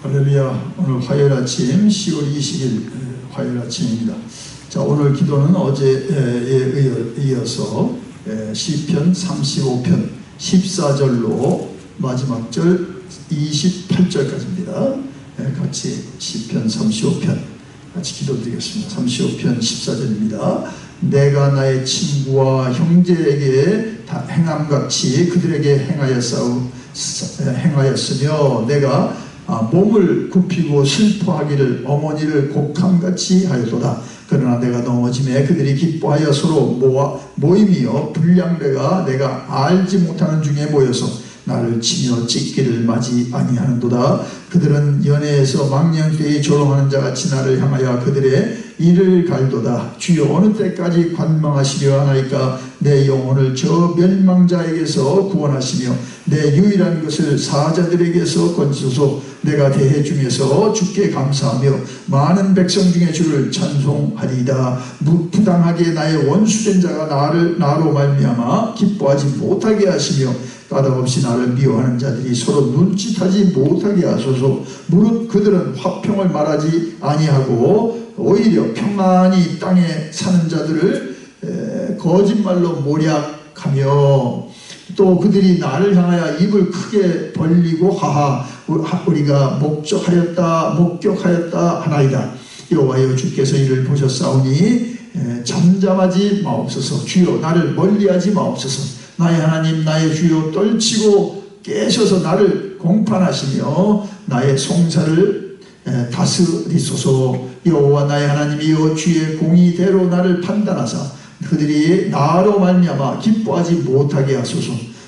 할렐루야 오늘 화요일 아침 10월 20일 화요일 아침입니다. 자 오늘 기도는 어제에 이어서 시편 35편 14절로 마지막 절 28절까지입니다. 같이 시편 35편 같이 기도드리겠습니다. 35편 14절입니다. 내가 나의 친구와 형제에게 다 행함같이 그들에게 행하였사오 행하였으며 내가 아, 몸을 굽히고 슬퍼하기를 어머니를 곡함같이 하였도다. 그러나 내가 넘어짐에 그들이 기뻐하여 서로 모아, 모임이여 불량배가 내가 알지 못하는 중에 모여서 나를 치며 찢기를 맞이 아니하는도다. 그들은 연애에서 망령되이 조롱하는 자같이 나를 향하여 그들의 이를 갈도다. 주여 어느 때까지 관망하시려 하나이까 내 영혼을 저 멸망자에게서 구원하시며 내 유일한 것을 사자들에게서 건지소서 내가 대해 중에서 주께 감사하며 많은 백성 중에 주를 찬송하리이다. 부당하게 나의 원수된 자가 나를 나로 말미암아 기뻐하지 못하게 하시며 까닭없이 나를 미워하는 자들이 서로 눈짓하지 못하게 하소서 무릇 그들은 화평을 말하지 아니하고 오히려 평안히 땅에 사는 자들을 거짓말로 모략하며 또 그들이 나를 향하여 입을 크게 벌리고 하하 우리가 목적하였다 목격하였다 하나이다. 여호와여 주께서 이를 보셨사오니 잠잠하지 마옵소서. 주여 나를 멀리하지 마옵소서. 나의 하나님 나의 주여 떨치고 깨셔서 나를 공판하시며 나의 송사를 다스리소서. 여호와 나의 하나님이여 주의 공의대로 나를 판단하사 그들이 나로 말미암아 기뻐하지 못하게 하소서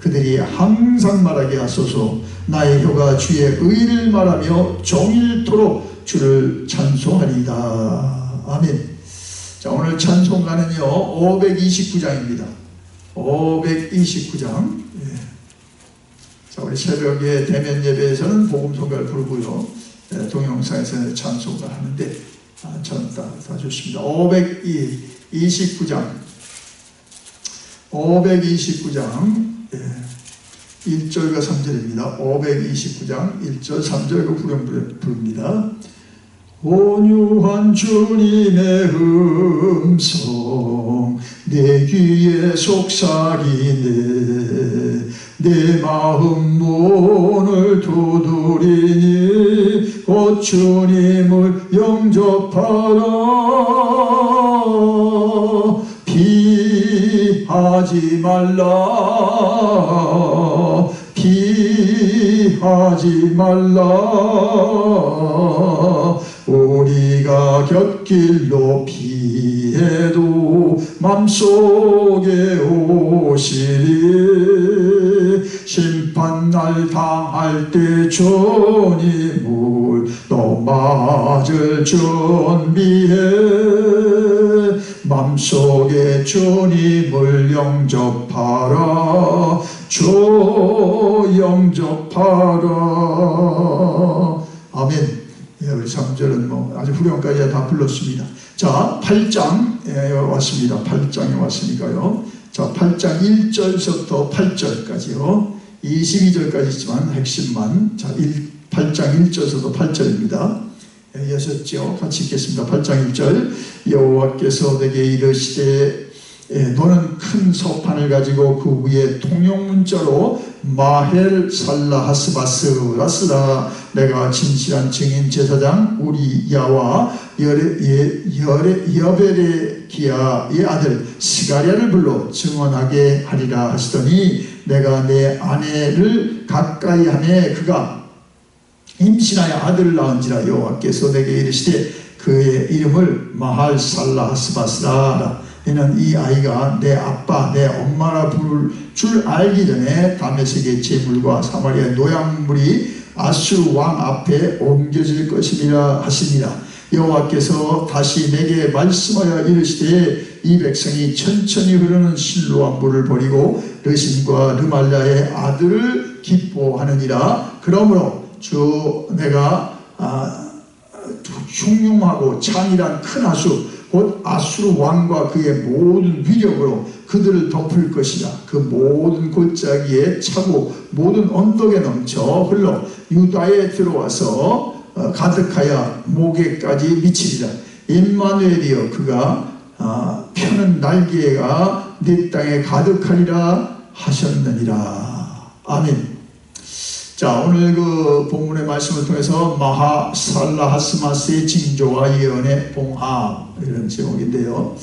그들이 항상 말하게 하소서 나의 혀가 주의 의를 말하며 종일토록 주를 찬송하리이다 아멘 자 오늘 찬송가는요 529장입니다 529장. 예. 자, 우리 새벽에 대면 예배에서는 복음성가를 부르고요. 예, 동영상에서 찬송가 하는데, 아, 저는 다, 다 좋습니다. 529장. 529장. 예. 1절과 3절입니다. 529장 1절 3절 구령 부릅니다. 온유한 주님의 음성 내 귀에 속삭이네 내 마음 문을 두드리니 곧 주님을 영접하라 피하지 말라. 피하지 말라. 우리가 곁길로 피해도 맘속에 오시리. 심판날 당할 때 주님을 또 맞을 준비해 맘속에 주님을 영접하라 주 영접하라 아멘 예, 우리 3절은 뭐 아주 후렴까지 다 불렀습니다. 자, 8장에 왔습니다. 8장에 왔으니까요. 자, 8장 1절서부터 8절까지요. 22절까지 있지만 핵심만 자, 1, 8장 1절서부터 8절입니다. 예, 여셨죠? 같이 읽겠습니다. 8장 1절 여호와께서 내게 이르시되 예, 너는 큰 서판을 가지고 그 위에 통용문자로 마헬 살라 하스바스 라스라 내가 진실한 증인 제사장 우리 야와 여베레 기야의 아들 스가리아를 불러 증언하게 하리라 하시더니 내가 내 아내를 가까이 하매 그가 임신하여 아들을 낳은지라 여호와께서 내게 이르시되 그의 이름을 마할 살라 하스바스라 이는 이 아이가 내 아빠 내 엄마라 부를 줄 알기 전에 다메섹의 재물과 사마리아 노약물이 아수르 왕 앞에 옮겨질 것이니라 하시니라 여호와께서 다시 내게 말씀하여 이르시되 이 백성이 천천히 흐르는 실로암 물을 버리고 르신과 르말라의 아들을 기뻐하느니라. 그러므로 주 내가 아, 흉흉하고 창이란 큰 아수 곧 아수르 왕과 그의 모든 위력으로 그들을 덮을 것이라 그 모든 골짜기에 차고 모든 언덕에 넘쳐 흘러 유다에 들어와서 어, 가득하여 목에까지 미치리라. 임마누엘이여 그가 아, 펴는 날개가 네 땅에 가득하리라 하셨느니라. 아멘 자 오늘 그 본문의 말씀을 통해서 마하 살라하스마스의 징조와 예언의 봉합 이런 제목인데요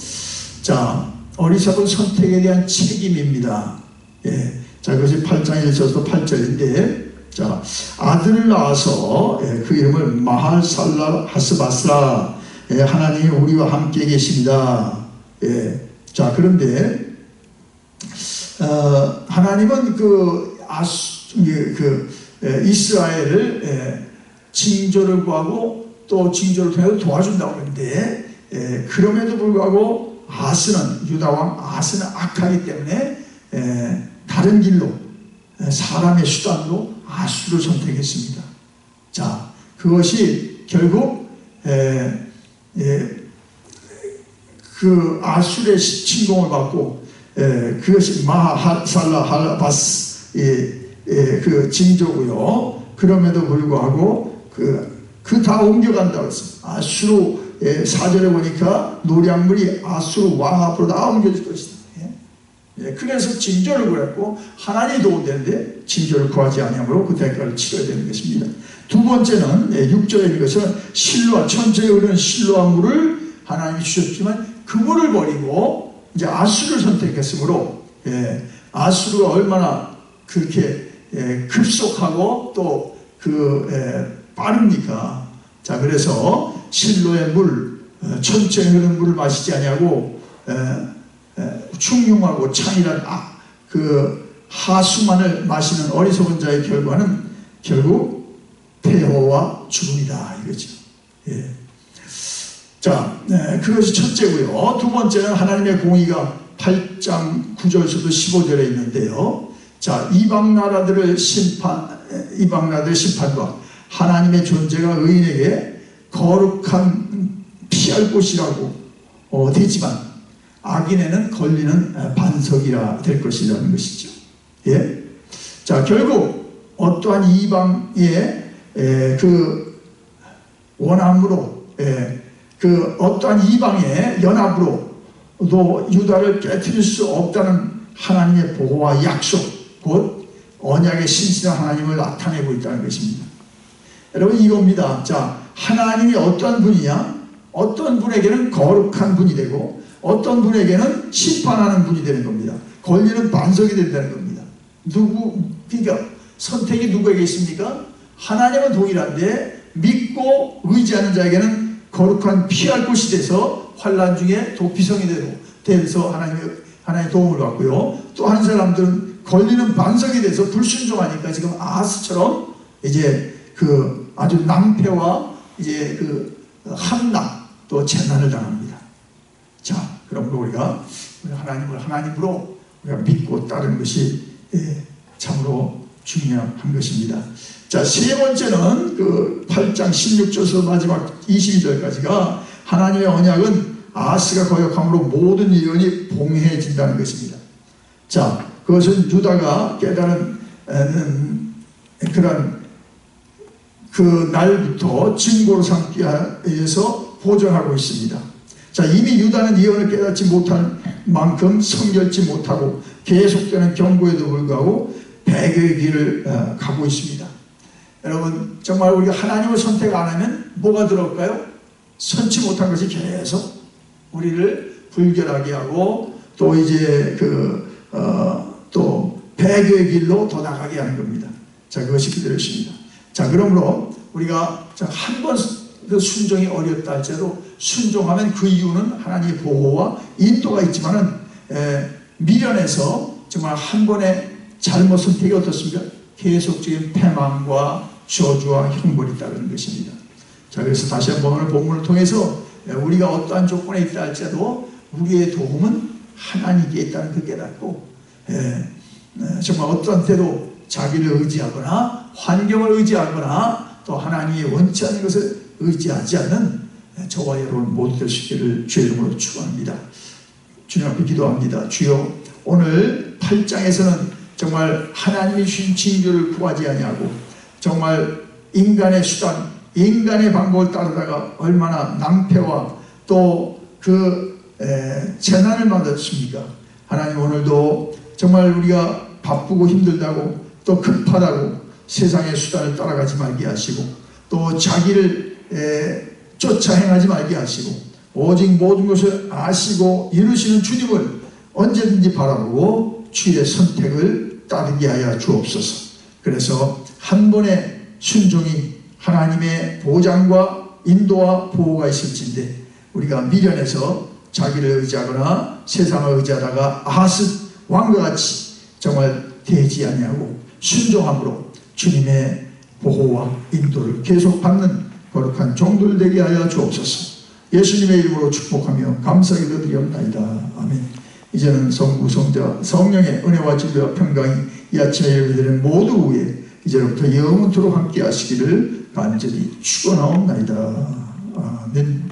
자 어리석은 선택에 대한 책임입니다 예. 자 그것이 8장 1절부터 8절인데 자 아들을 낳아서 예, 그 이름을 마하살라하스마스라 예, 하나님이 우리와 함께 계십니다 예. 자 그런데 어, 하나님은 그 아수 그 예, 이스라엘을 예, 징조를 구하고 또 징조를 통해서 도와준다고 하는데 예, 그럼에도 불구하고 아스는 유다 왕 아스는 악하기 때문에 다른 길로 사람의 수단으로 아수를 선택했습니다. 자 그것이 결국 그 아술의 침공을 받고 그것이 마하살라 할바스 예, 그 징조고요. 그럼에도 불구하고 그 그 다 옮겨간다고 했어요. 아수로 예, 사절에 보니까 노량물이 아수로 왕 앞으로 다 옮겨질 것이다. 예. 예, 그래서 징조를 구했고 하나님이 도움되는데 징조를 구하지 아니하므로 그 대가를 치러야 되는 것입니다. 두 번째는 예, 6절에 있는 것은 실로와 천천히 흐르는 실로와 물을 하나님이 주셨지만 그 물을 버리고 이제 아수를 선택했으므로 예, 아수르가 얼마나 그렇게 예, 급속하고 또그 빠릅니까? 자 그래서 실로의 물 어, 천천히 흐르는 물을 마시지 아니하고 충용하고 창이란 아, 그 하수만을 마시는 어리석은 자의 결과는 결국 폐허와 죽음이다 이거죠. 예. 자 네, 그것이 첫째고요. 두 번째는 하나님의 공의가 8장 9절에서도 15절에 있는데요. 자, 이방 나라들을 심판, 이방 나라들의 심판과 하나님의 존재가 의인에게 거룩한 피할 곳이라고 어, 되지만 악인에는 걸리는 반석이라 될 것이라는 것이죠. 예. 자, 결국 어떠한 이방의 에, 그 원함으로 에, 그 어떠한 이방의 연합으로도 유다를 깨뜨릴 수 없다는 하나님의 보호와 약속 곧 언약의 신실한 하나님을 나타내고 있다는 것입니다. 여러분 이겁니다. 자 하나님이 어떤 분이냐? 어떤 분에게는 거룩한 분이 되고 어떤 분에게는 심판하는 분이 되는 겁니다. 권리는 반석이 된다는 겁니다. 누구 그러니까 선택이 누구에게 있습니까? 하나님은 동일한데 믿고 의지하는 자에게는 거룩한 피할 곳이 돼서 환란 중에 도피성이 되고 돼서 하나님의 하나님의 도움을 받고요. 또 한 사람들은 걸리는 반석이 돼서 불순종하니까 지금 아스처럼 이제 그 아주 낭패와 이제 그 함락 또 재난을 당합니다. 자, 그럼 우리가 하나님을 하나님으로 우리가 믿고 따르는 것이 예, 참으로 중요한 것입니다. 자, 세 번째는 그 8장 16절에서 마지막 22절까지가 하나님의 언약은 아스가 거역함으로 모든 예언이 봉해진다는 것입니다. 자, 그것은 유다가 깨달은 그런 그 날부터 증거로 삼기 위해서 보존하고 있습니다. 자 이미 유다는 예언을 깨닫지 못한 만큼 성결지 못하고 계속되는 경고에도 불구하고 배교의 길을 어, 가고 있습니다. 여러분 정말 우리가 하나님을 선택 안 하면 뭐가 들어올까요? 선치 못한 것이 계속 우리를 불결하게 하고 또 이제 그 어, 또 배교의 길로 더 나가게 하는 겁니다. 자, 그것이 그대로입니다. 자, 그러므로 우리가 한번 그 순종이 어렵다 할지라도 순종하면 그 이유는 하나님의 보호와 인도가 있지만은 에, 미련해서 정말 한 번의 잘못 선택이 어떻습니까? 계속적인 패망과 저주와 형벌이 따르는 것입니다. 자 그래서 다시 한번 오늘 본문을 통해서 우리가 어떠한 조건에 있다 할지라도 우리의 도움은 하나님께 있다는 그 깨닫고 정말 어떠한 때도 자기를 의지하거나 환경을 의지하거나 또 하나님이 원치 않는 것을 의지하지 않는 저와 여러분 모두 있기를 주의 이름으로 축원합니다. 주님 앞에 기도합니다. 주여 오늘 8장에서는 정말 하나님이 주신 징조를 구하지 아니하고 정말 인간의 수단, 인간의 방법을 따르다가 얼마나 낭패와 또 그 재난을 만들었습니까? 하나님 오늘도 정말 우리가 바쁘고 힘들다고 또 급하다고 세상의 수단을 따라가지 말게 하시고 또 자기를 에, 쫓아 행하지 말게 하시고 오직 모든 것을 아시고 이루시는 주님을 언제든지 바라보고 주의 선택을 따르게 하여 주옵소서. 그래서 한 번의 순종이 하나님의 보장과 인도와 보호가 있을진데 우리가 미련해서 자기를 의지하거나 세상을 의지하다가 아하스 왕과 같이 정말 되지 아니하고 순종함으로 주님의 보호와 인도를 계속 받는 거룩한 종들 되게 하여 주옵소서. 예수님의 이름으로 축복하며 감사하게 드리옵나이다. 아멘. 이제는 성부 성자 성령의 은혜와 진리와 평강이 이 아침에 예배드리는 모두 위에 이제부터 영원토록 함께 하시기를 간절히 축원하옵나이다. 아멘.